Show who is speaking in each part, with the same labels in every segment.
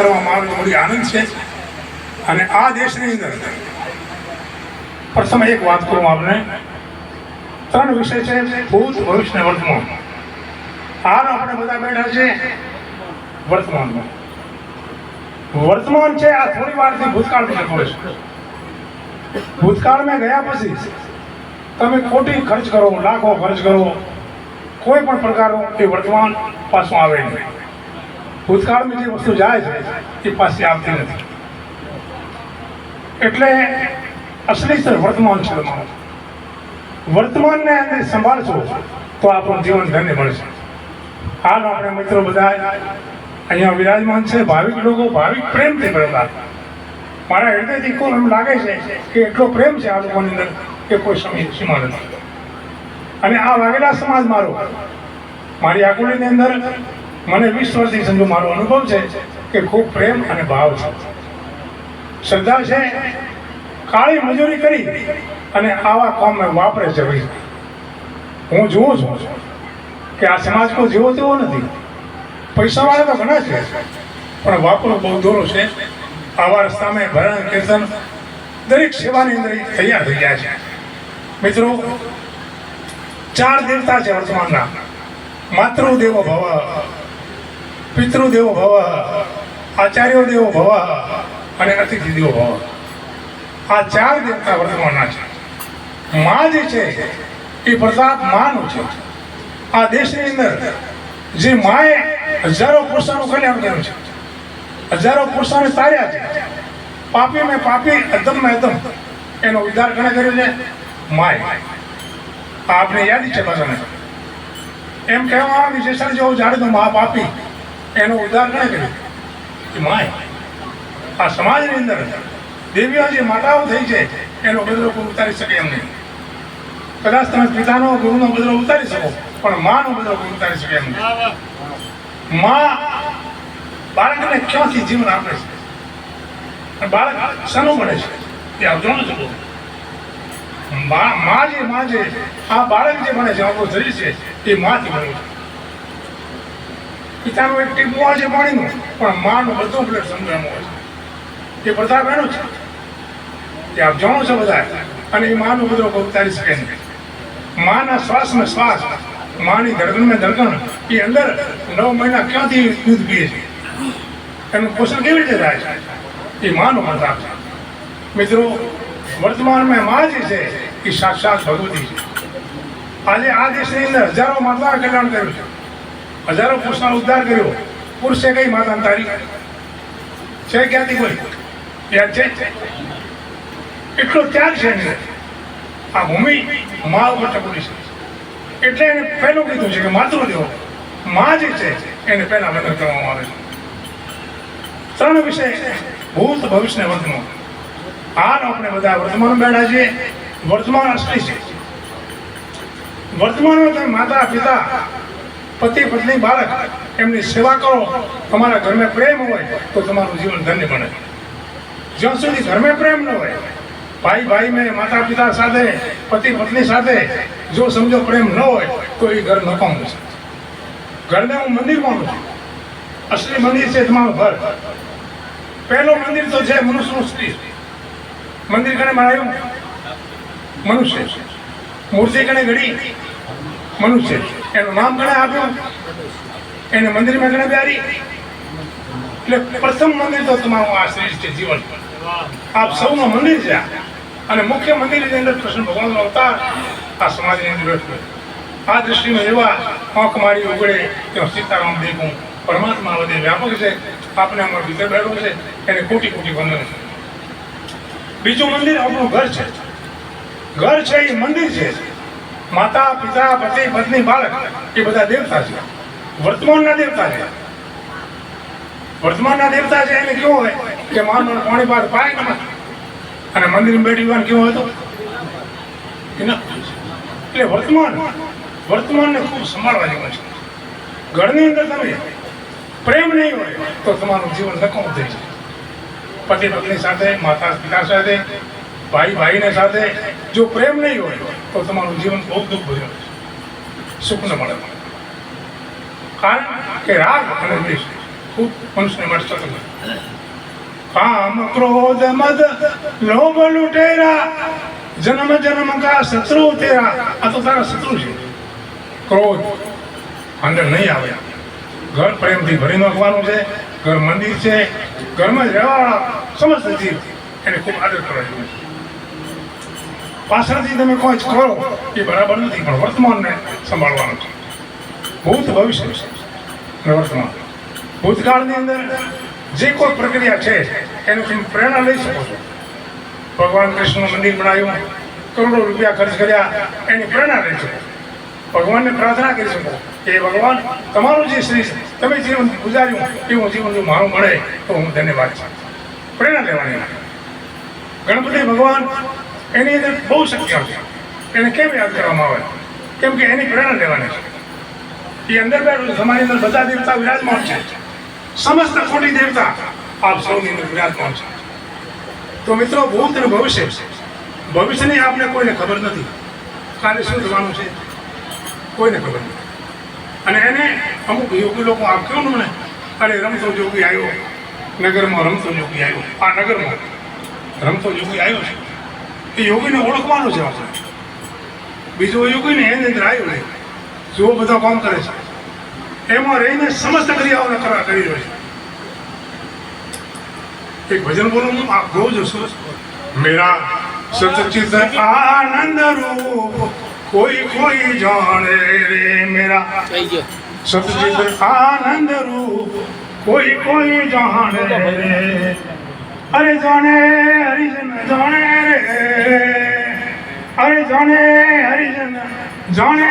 Speaker 1: કરવામાં આવે મોટી આનંદ છે અને આ દેશની અંદર પ્રથમ એક વાત કરું આપને. ત્રણ વિષય છે ભૂત ભવિષ્ય વર્તમાન. હાલ આપણે બધા બેઠા છે વર્તમાનમાં. વર્તમાન છે, આ થોડી વારથી ભૂતકાળમાં જતો રહેશે ભૂતકાળમાં ગયા પછી તમે ખોટી ખર્ચ કરો, લાખો ખર્ચ કરો, કોઈ પણ પ્રકારનું એ વર્તમાન પાછું આવે નહીં. ભૂતકાળમાં જે વસ્તુ જાય છે, એ પાસે આવતી નથી. એટલે અસલી સર વર્તમાન છે વર્તમાનને અંદર સંભાળશો તો આપણું જીવન ધન્ય મળશે હાલ આપણે મિત્રો બધા અહીંયા વિરાજમાન છે, ભાવિક લોકો ભાવિક પ્રેમથી ભરેલા મારા હૃદયથી કોઈ એમ લાગે છે કે એટલો પ્રેમ છે આ લોકોની અંદર કે કોઈ સમય સીમા નથી. અને આ વાઘેલા સમાજ મારો મારી આકુલીની અંદર મને વીસ વર્ષથી સમજો મારો અનુભવ છે કે ખૂબ પ્રેમ અને ભાવ છે. શ્રદ્ધા છે, કાળી મજૂરી કરી અને આવા કામમાં વાપરે છે ભાઈ હું જોઉં છું કે આ સમાજ કોઈ જેવો તેવો નથી. પૈસાવાળા તો ઘણા છે, પણ વાપરો બહુ દોરો છે. આવા રસ્તામાં ભરણ કીર્તન દરેક સેવાની અંદર તૈયાર થઈ ગયા છે. મિત્રો, ચાર દેવતા છે વર્તમાનના. માતૃદેવો ભવ પિતૃદેવો ભવ આચાર્યો દેવો ભવ અને અતિથિ દેવો ભવ. આ ચાર દેવતા વર્તમાનના છે. માં જે છે, એ પ્રતાપ માનું છે. આ દેશની અંદર જે માએ હજારો પુરુષોનું કલ્યાણ કર્યું છે, હજારો પુરુષોને તાર્યા છે, પાપી મેં પાપી, અધમ મેં અધમ, એનો ઉદ્ધાર ઘણે કર્યો છે? માય આ આપણે યાદ છે, બધાને. એમ કહેવામાં આવે સર જેવું જાણે તો મા પાપી એનો ઉદાહરણ કર્યું કે માય, આ સમાજની અંદર દેવીઓ જે માતાઓ થઈ છે, એનો બદલો કોઈ ઉતારી શકે એમ નહીં. કદાચ તમે પિતાનો, ગુરુનો બદલો ઉતારી શકો, પણ માનો બદલો કોઈ ઉતારી શકે એમ નહીં. માં બાળકને ક્યાંથી જીવન આપે છે? બાળક શાનું બને છે? એ બધું. મા મા જે મા જે આ બાળક જે બને છે, આપણું શરીર છે, એ માંથી બન્યું છે. પિતાનું એક ટીપું હોય છે પાણીનું. પણ માનું બધું પ્લેટ સમજાવવાનું હોય છે. એ પ્રતાપ એનો છે. એ આપ જાણો છો બધા. અને એ માનું બધું ઉતારી શકે નહીં. માના શ્વાસમાં શ્વાસ, માની ધડકણમાં ધડકણ, એ અંદર નવ મહિના ક્યાંથી દૂધ પીએ છે? એનું પોષણ કેવી રીતે થાય છે? એ માનો પ્રતાપ છે મિત્રો, વર્તમાનમાં માં જે છે, એ સાક્ષાત ભગવતી છે. આજે આ દેશની અંદર હજારો માતા કલ્યાણ કર્યું છે. હજારો પુરુષનો ઉદ્ધાર કર્યો. પુરુષે કઈ માતા તારી છે ક્યાંથી કોઈ? યાદ છે. એટલો ત્યાગ છે એની. આ ભૂમિ મા ઉપર ટકુરી છે. એટલે એને પહેલું કીધું છે કે માતૃદેવ. મા જે છે, એને પહેલા લગ્ન કરવામાં આવે છે. ત્રણ વિષય ભૂત ભવિષ્ય વર્તમાન. હાલ આપણે બધા વર્તમાન બેઠા છીએ. વર્તમાન અસલી છે. વર્તમાનમાં તમે માતા, પિતા પતિ પત્ની બાળક, એમની સેવા કરો. તમારા ઘરમાં પ્રેમ હોય તો તમારું જીવન ધન્ય બને. જ્યાં સુધી ઘરમાં પ્રેમ ન હોય, ભાઈ ભાઈ મેં માતા પિતા સાથે, પતિ પત્ની સાથે જો સમજો પ્રેમ ન હોય, તો એ ઘર નકામું છે. ઘરને હું મંદિર માનું છું. અસલી મંદિર છે તમારું ઘર. પહેલું મંદિર તો છે મનુષ્યનું સ્ત્રી. મંદિર કણે બનાવ્યું? મનુષ્ય. મૂર્તિ કણે ઘડી? મનુષ્ય. એનું નામ કને આપ્યું. એને મંદિરમાં કને બિહારી. એટલે પ્રથમ મંદિર તો તમારું આ શ્રેષ્ઠ છે જીવન. આપ સૌનું મંદિર છે. અને મુખ્ય મંદિરની અંદર કૃષ્ણ ભગવાનનો અવતાર આ સમાજની અંદર બેઠો આ દૃષ્ટિમાં એવા આંખ મારી ઉગડે કે સીતારામ દેખું પરમાત્મા બધે વ્યાપક છે. આપણે અમારું ભીતર બેઠો છે. એને કોટી કોટી વંદન છે. બીજું મંદિર આપણું ઘર છે. ઘર છે એ મંદિર છે. માતા, પિતા, પતિ, પત્ની, બાળક, એ બધા દેવતા છે. વર્તમાનના દેવતા છે. વર્તમાનના દેવતા છે એને કેવો હોય? કે માનવ પાણી પાર પાય નમસ્કાર અને મંદિરમાં બેઠી વાર કેવો હતો? એટલે વર્તમાન, વર્તમાનને ખૂબ સંભાળવા જેવું છે. ઘરની અંદર તમે પ્રેમ નહીં હોય તો તમારું જીવન નકામું થઈ જાય. પતિ પત્ની સાથે માતા પિતા સાથે ભાઈ ભાઈને સાથે, જો પ્રેમ નહીં હોય તો તમારું જીવન બહુ દુઃખ ભર્યું સુખ ન મળે કારણ કે રાગ અને દ્વેષ ખૂબ મનુષ્ય માટે સતત કામ, ક્રોધ, મદ, લોભ લૂટેરા, જન્મ જન્મ કા શત્રુ તેરા. આ તો તારા શત્રુ છે. ક્રોધ અંદર નહીં આવે. ઘર પ્રેમથી ભરી નાખવાનું છે. ઘર મંદિર છે. ઘરમાં રહેવાવાળા સમસ્ત જીવ. એને ખૂબ આદર કરવા જોઈએ પાછળથી તમે કોઈ જ કરો એ બરાબર નથી, પણ વર્તમાનને સંભાળવાનું છે. ભૂત ભવિષ્ય છે. વર્તમાન ભૂતકાળની અંદર જે કોઈ પ્રક્રિયા છે, એનું તમે પ્રેરણા લઈ શકો છો. ભગવાન કૃષ્ણનું મંદિર બનાવ્યું, કરોડો રૂપિયા ખર્ચ કર્યા, એની પ્રેરણા લઈ શકો ભગવાનને પ્રાર્થના કરી શકો કે ભગવાન, તમારું જે શ્રી તમે જીવન ગુજાર્યું એવું જીવન જો મારું મળે તો હું ધન્યવાદ છું. પ્રેરણા લેવાની. ગણપતિ ભગવાન એની અંદર બહુ શક્તિ આવશે એને કેમ યાદ કરવામાં આવે? કેમ કે એની પ્રેરણા લેવાની છે. એ અંદર બેઠું છે તમારી અંદર બધા દેવતા વિરાજમાન છે. સમસ્ત ખોટી દેવતા આપ સૌની અંદર વિરાજમાન છે. તો મિત્રો, ભૂત અને ભવિષ્ય. ભવિષ્યની આપને કોઈને ખબર નથી. કાલે શું થવાનું છે? કોઈને ખબર નથી. અને એને અમુક યોગી લોકો આપ કહ્યું ને અરે, રમતો જોગી આવ્યો. નગરમાં રમતો જોગી આવ્યો. આ નગરમાં રમતો યોગી આવ્યો છે. એ યોગીને ઓળખવાનું છે આપણે. બીજો યોગીને એની અંદર આવ્યું નહીં જુઓ બધા કામ કરે છે. એમાં રહીને સમસ્ત ક્રિયાઓને કરવા કરી રહ્યો છે. એક ભજન બોલું હું આપ ગૌ જો સરસ. મેરા સચિત આનંદ રૂપ કોઈ કોઈ જાણે રે મેરા. સતચિત આનંદ રૂપ કોઈ કોઈ જાણે રે. અરે જાણે હરિજન જાણે રે અરે જાણે હરિજન જાણે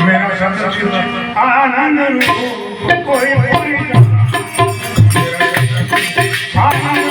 Speaker 1: મેરા સતચિત આનંદ રૂપ કોઈ કોઈ આનંદ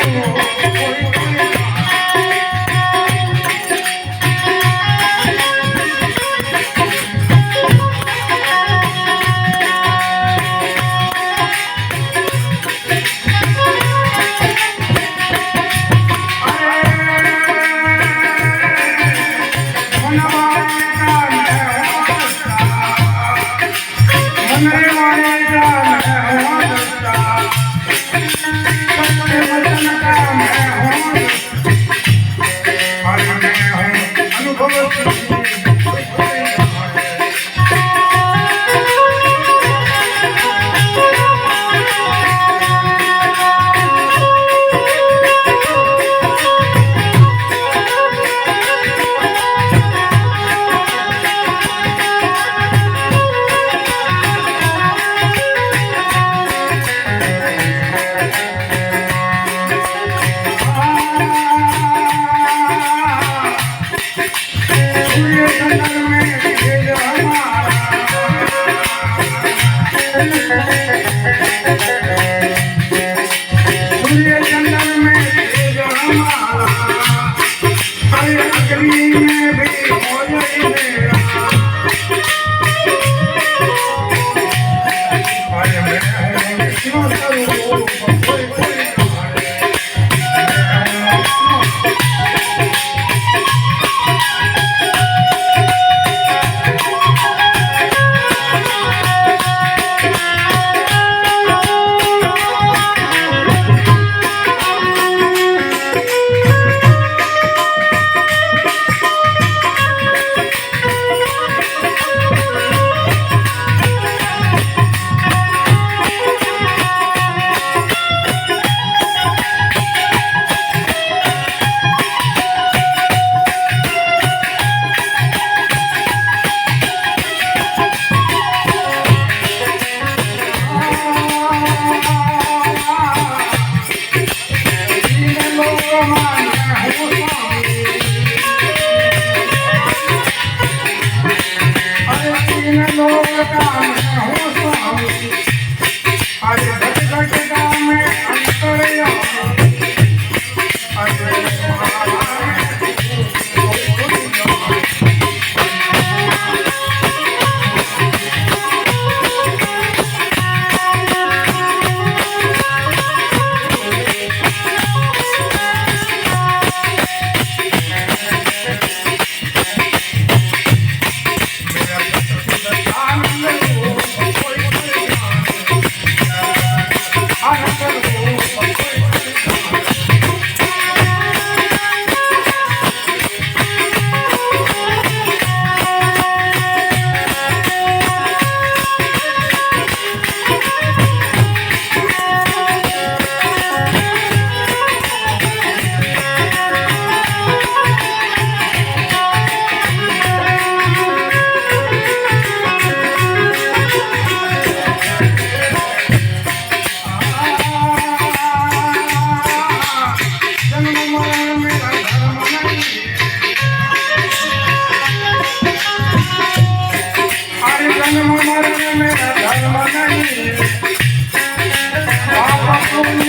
Speaker 1: Oh.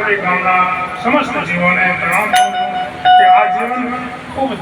Speaker 1: આ ગામના સમસ્ત જીવોને પ્રણામ કરું કે આ જીવન ખૂબ